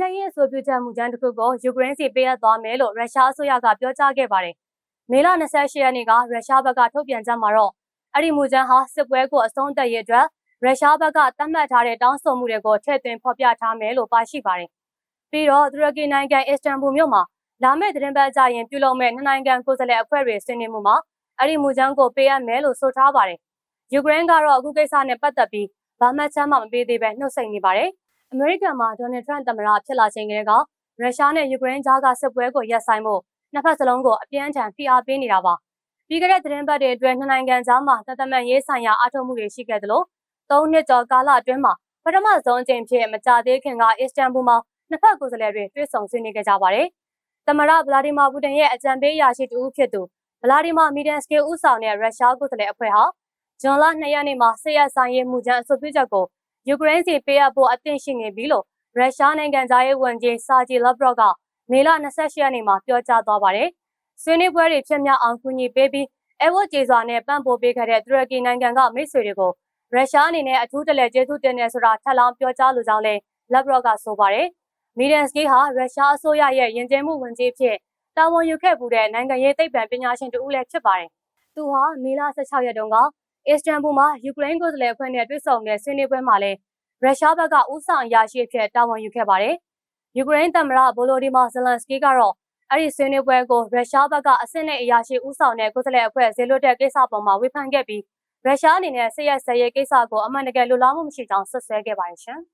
ချမ်းရေးအဆိုပြုချက်မူကြမ်းတစ်ခုကိုယူကရိန်းစီပေးအပ်သွားမယ်လို့ရုရှားအစိုးရကပြောကြားခဲ့ပါတယ်။မေလ28ရက်နေ့ကရုရှားဘက်ကထုတ်ပြန်ချက်မှာတော့အဲ့ဒီမူကြမ်းဟာစစ်ပွဲကိုအဆုံးသတ်ရေးအတွက်ရုရှားဘက်ကသတ်မှတ်ထားတဲ့တောင်းဆိုမှုတွေကိုထည့်သွင်းဖော်ပြထားမယ်လို့ပါရှိပါတယ်။ပြီးတော့တူရကီနိုင်ငံအစ္စတန်ဘူမြို့မှာလာမယ့်သတင်းပတ်ကြရင်ပြုလုပ်မဲ့နှစ်နိုင်ငံကိုယ်စားလှယ်အဖွဲ့တွေဆွေးနွေးမှုမှာအဲ့ဒီမူကြမ်းကိုပေးအပ်မယ်လို့ဆိုထားပါတယ်။ယူကရိန်းကတော့အခုကိစ္စနဲ့ပတ်သက်ပြီးဘာမှချမ်းမှမပေးသေးပဲနှုတ်ဆက်နေပါတယ်။ အမေရိကန်မှာဒေါ်နယ်ထရန့်သမ္မတဖြစ်လာချိန်ကလေးကရုရှားနဲ့ယူကရိန်းကြားကစစ်ပွဲကိုရပ်ဆိုင်ဖို့နှစ်ဖက်စလုံးကိုအပြင်းအထန်ဖိအားပေးနေတာပါ။ပြီးခဲ့တဲ့သတင်းပတ်တွေအတွင်းနှစ်နိုင်ငံကြားမှာတသမန်ရေးဆိုင်ရာအထောက်မှုတွေရှိခဲ့သလို၃နှစ်ကျော်ကာလအတွင်းမှာပထမဆုံးအကြိမ်ဖြစ်မကြသေးခင်ကအစ္စတန်ဘူမှာနှစ်ဖက်ကိုယ်စားလှယ်တွေတွေ့ဆုံဆွေးနွေးခဲ့ကြပါတယ်။သမ္မတဗလာဒီမာပူတင်ရဲ့အကြံပေးအရာရှိတူဦးဖြစ်သူဗလာဒီမာမီဒန်စကီဦးဆောင်တဲ့ရုရှားကိုယ်စားလှယ်အဖွဲ့ဟာဇွန်လ2ရက်နေ့မှာဆေးရဆိုင်ရေးမှုချမ်းအဆိုပြုချက်ကို ယူကရိန်းစီပေးအပ်ဖို့အသင့်ရှိနေပြီလို့ရုရှားနိုင်ငံသားရေးဝန်ကြီးစာဂျီလက်ဘရော့ကမေလ28ရက်နေ့မှာပြောကြားသွားပါတယ်။ဆွေးနွေးပွဲတွေဖြစ်မြောက်အောင်ကူညီပေးပြီးအဲဝတ်ကျေစွာနဲ့ပံ့ပိုးပေးခဲ့တဲ့တူရကီနိုင်ငံကမိတ်ဆွေတွေကိုရုရှားအနေနဲ့အထူးတလဲကျေးဇူးတင်နေဆိုတာထပ်လောင်းပြောကြားလိုကြောင်းလည်းလက်ဘရော့ကဆိုပါတယ်။မီဒန်စကီဟာရုရှားအစိုးရရဲ့ယဉ်ကျေးမှုဝန်ကြီးဖြစ်တာဝန်ယူခဲ့မှုတဲ့နိုင်ငံရေးသိပ္ပံပညာရှင်တူဦးလည်းဖြစ်ပါတယ်။သူဟာမေလ16ရက်တုန်းက အစ္စတန်ဘူမှာယူကရိန်းကိုယ်စားလှယ်အဖွဲ့နဲ့တွေ့ဆုံတဲ့ဆွေးနွေးပွဲမှာလည်းရုရှားဘက်ကဥဆောင်အရာရှိအဖြစ်တာဝန်ယူခဲ့ပါတယ်။ယူကရိန်းသမ္မတဗိုလိုဒီမာဇလန်စကီကတော့အဲ့ဒီဆွေးနွေးပွဲကိုရုရှားဘက်ကအဆင့်နဲ့အရာရှိဥဆောင်တဲ့ကိုယ်စားလှယ်အဖွဲ့ဇေလွတ်တဲ့ကိစ္စပေါ်မှာဝေဖန်ခဲ့ပြီးရုရှားအနေနဲ့စစ်ရဲစရဲကိစ္စကိုအမှန်တကယ်လိုလားမှုမရှိကြောင်းဆွဆွဲခဲ့ပါတယ်ရှင်။